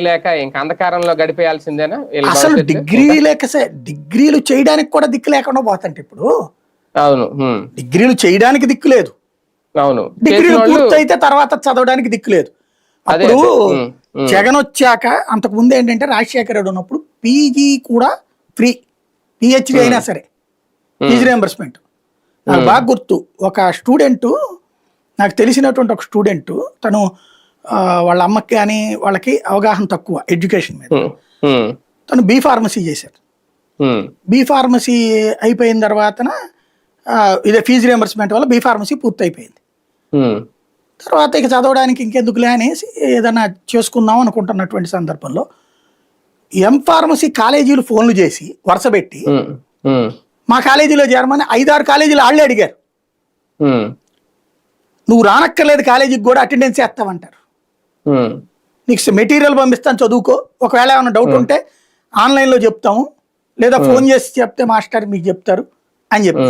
లేక ఇంకా అంధకారంలో గడిపేయాల్సిందేనా? అసలు? డిగ్రీ లేక డిగ్రీలు చేయడానికి కూడా దిక్కు లేకుండా పోతంటే ఇప్పుడు. అవును డిగ్రీలు చేయడానికి దిక్కు లేదు. అవును. డిగ్రీలు పూర్తయితే తర్వాత చదవడానికి దిక్కు లేదు. అప్పుడు. జగన్ వచ్చాక అంతకు ముందు ఏంటంటే రాజశేఖర రెడ్డి ఉన్నప్పుడు పీజీ కూడా ఫ్రీ. పిహెచ్డి అయినా సరే. ఫీజు రియంబర్స్మెంట్ నాకు బాగా గుర్తు. ఒక స్టూడెంట్ నాకు తెలిసినటువంటి ఒక స్టూడెంట్ తను వాళ్ళ అమ్మకి కానీ వాళ్ళకి అవగాహన తక్కువ ఎడ్యుకేషన్ మీద. తను బీ ఫార్మసీ చేశారు బీ ఫార్మసీ అయిపోయిన తర్వాతన ఇదే ఫీజు రియంబర్స్మెంట్ వల్ల బీ ఫార్మసీ పూర్తి అయిపోయింది తర్వాత ఇక చదవడానికి ఇంకెందుకులే అనేసి ఏదైనా చేసుకుందాం అనుకుంటున్నటువంటి సందర్భంలో ఎం ఫార్మసీ కాలేజీలు ఫోన్లు చేసి వరుస పెట్టి మా కాలేజీలో చేరమని ఐదారు కాలేజీలు వాళ్ళే అడిగారు. నువ్వు రానక్కర్లేదు కాలేజీకి కూడా అటెండెన్స్ వేస్తామంటారు ఉమ్, నీకు మెటీరియల్ పంపిస్తాను చదువుకో. ఒకవేళ ఏమైనా డౌట్ ఉంటే ఆన్లైన్లో చెప్తాము. లేదా ఫోన్ చేసి చెప్తే మాస్టర్ మీకు చెప్తారు అని చెప్పి.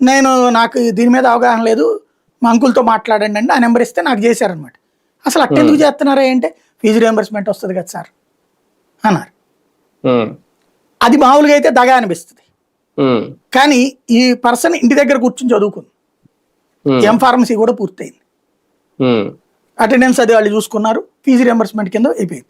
నేను నాకు దీని మీద అవగాహన లేదు. మా అంకుల్తో మాట్లాడండి అండి. ఆ నెంబర్ ఇస్తే నాకు చేశారనమాట అసలు అట్టెందుకు చేస్తున్నారా అంటే ఫీజు రియంబర్స్మెంట్ వస్తుంది కదా సార్ అన్నారు. అది మామూలుగా అయితే దగా అనిపిస్తుంది. కానీ ఈ పర్సన్ ఇంటి దగ్గర కూర్చుని చదువుకుంది. ఎం ఫార్మసీ కూడా పూర్తయింది. అటెండెన్స్ అది వాళ్ళు చూసుకున్నారు. ఫీజు రియంబర్స్మెంట్ కింద అయిపోయింది.